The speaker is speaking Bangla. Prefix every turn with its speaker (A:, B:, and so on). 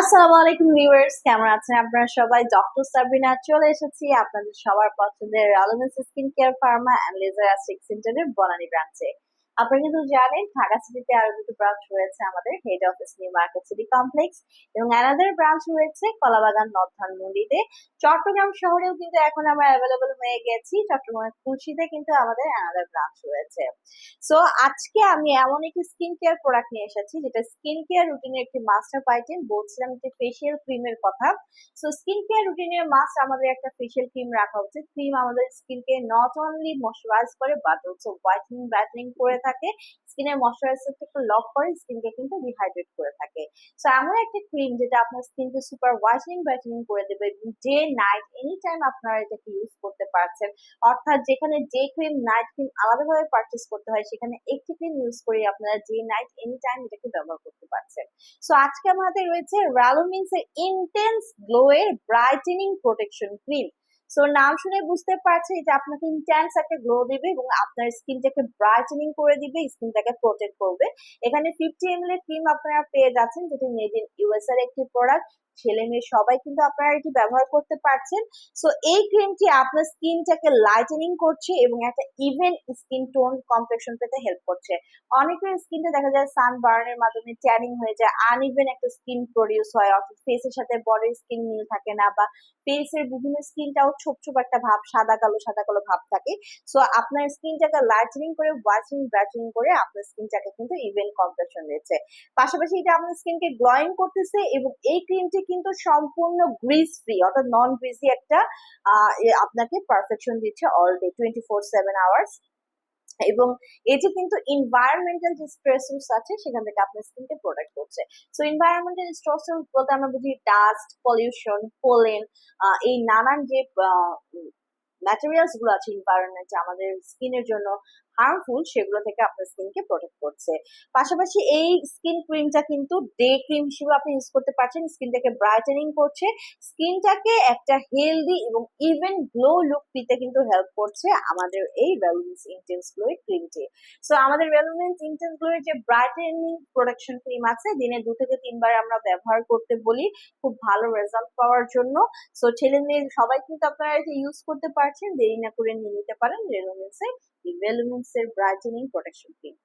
A: আসসালামু আলাইকুম ভিউয়ার্স, কেমন আছেন আপনারা সবাই? ডক্টর সাবিনা চলে এসেছি আপনাদের সবার পছন্দের আলমেন্স skin care pharma and laser সেন্টারের বনানী ব্রাঞ্চে আপনারা কিন্তু জানেন ঢাকা সিটিতে আরও দুটো ব্রাঞ্চ রয়েছে আমাদের head office New Market city complex এবং অ্যানাদার ব্রাঞ্চ রয়েছে কলাবাগান নর্থ ধানমন্ডিতে চট্টগ্রাম শহরেও কিন্তু এখন আমরা অ্যাভেলেবল হয়ে গেছি, চট্টগ্রামের খুলশিতে কিন্তু আমাদের অ্যানাদার ব্রাঞ্চ রয়েছে। সো আজকে আমি এমন একটি স্কিন কেয়ার প্রোডাক্ট নিয়ে এসেছি, যেটা স্কিন কেয়ার রুটিনের একটি মাস্টার পাইটেন, বলছিলাম একটি ফেসিয়াল ক্রিমের কথা। সো স্কিন কেয়ার রুটিনের মাস্ট আমাদের একটা ফেসিয়াল ক্রিম রাখা উচিত। ক্রিম আমাদের স্কিনকে নট অনলি ময়শ্চারাইজ করে বাট অলসো হোয়াইটেনিং ব্রাইটেনিং করে থাকে স্কিনের ময়শ্চারাইজারটাকে লক করে স্কিনকে কিন্তু রিহাইড্রেট করে থাকে। সো এমন একটা ক্রিম যেটা আপনার স্কিনকে সুপার হোয়াইটেনিং ব্রাইটেনিং করে দেবে ডে নাইট এনি টাইম আপনারা এটাকে ইউজ করতে পারছেন। অর্থাৎ যেখানে যে ক্রিম নাইট ক্রিম আলাদাভাবে পারচেস করতে হয়, সেখানে একটি ক্রিম ইউজ করে আপনারা ডে নাইট এনি টাইম এটাকে ব্যবহার করতে পারছেন। সো আজকে আমাদের রয়েছে রালোমিন্স এর ইন্টেন্স গ্লো এর ব্রাইটেনিং প্রোটেকশন ক্রিম সো নাম শুনে বুঝতে পারছে এটা আপনাকে ইন্টেন্স একটা গ্লো দিবে এবং আপনার স্কিনটাকে ব্রাইটেনিং করে দিবে, স্কিনটাকে প্রোটেক্ট করবে। এখানে ফিফটি এম এর ক্রিম আপনারা পেয়ে যাচ্ছেন, যেটি মেড ইন ইউএস এর একটি প্রোডাক্ট ছেলে মেয়ে সবাই কিন্তু আপনারা এটি ব্যবহার করতে পারছেন। সো এই ক্রিমটি আপনার স্কিনটাকে লাইটেনিং করছে এবং একটা ইভেন স্কিন টোন কমপ্লেকশন পেতে হেল্প করছে। অনেকের স্কিনটা দেখা যায় সান বার্নের মাধ্যমে ট্যানিং হয়ে যায় আনইভেন একটা স্কিন প্রডিউস হয়, অর্থাৎ ফেসের সাথে বডির স্কিন মিল থাকে না বা ফেসের বিভিন্ন স্কিনটাও ছোপ ছোপ একটা ভাব, সাদা কালো সাদা কালো ভাব থাকে। সো আপনার স্কিনটাকে লাইটেনিং করে ওয়াচিং ব্রাইটেনিং করে আপনার স্কিনটাকে কিন্তু ইভেন কমপ্লেকশন দিচ্ছে। পাশাপাশি এটা আপনার স্কিনকে গ্লোয়িং করতেছে এবং এই ক্রিমটি কিন্তু সম্পূর্ণ গ্রিস ফ্রি অর্থাৎ নন গ্রিসি একটা আপনাকে পারফেকশন দিচ্ছে all day twenty four seven hours এবং এটি কিন্তু এনভায়রনমেন্টাল যে স্ট্রেসস আছে, সেখান থেকে আপনার স্কিনকে প্রোটেক্ট করছে। সো এনভায়রনমেন্টাল স্ট্রেসস বলতে আমরা বুঝি ডাস্ট পলিউশন পোলেন এই নানান যে ম্যাটেরিয়ালসগুলো আছে এনভায়রনমেন্টে আমাদের স্কিনের জন্য হার্মফুল সেগুলো থেকে আপনার স্কিনকে প্রোটেক্ট করছে। পাশাপাশি এই স্কিন ক্রিমটা কিন্তু ডে ক্রিম হিসেবে আপনি ইউজ করতে পারছেন। স্কিনটাকে ব্রাইটেনিং করছে। স্কিনটাকে একটা হেলদি এবং ইভেন গ্লো লুক দিতে কিন্তু হেল্প করছে আমাদের এই ভ্যালুমিন্স ইন্টেন্স গ্লো ক্রিমটি সো আমাদের ভ্যালুমিন্স ইন্টেন্স গ্লো যে ব্রাইটেনিং প্রোডাকশন ক্রিম আছে, দিনে দু থেকে তিনবার আমরা ব্যবহার করতে বলি। খুব ভালো রেজাল্ট পাওয়ার জন্য। সো ছেলে মেয়ে সবাই কিন্তু আপনারা এটা ইউজ করতে পারছেন। দেরি না করে নিয়ে নিতে পারেন রেলুমিন্সের ভ্যালুমিন্সের ব্রাইটেনিং প্রোটেকশন ক্রিম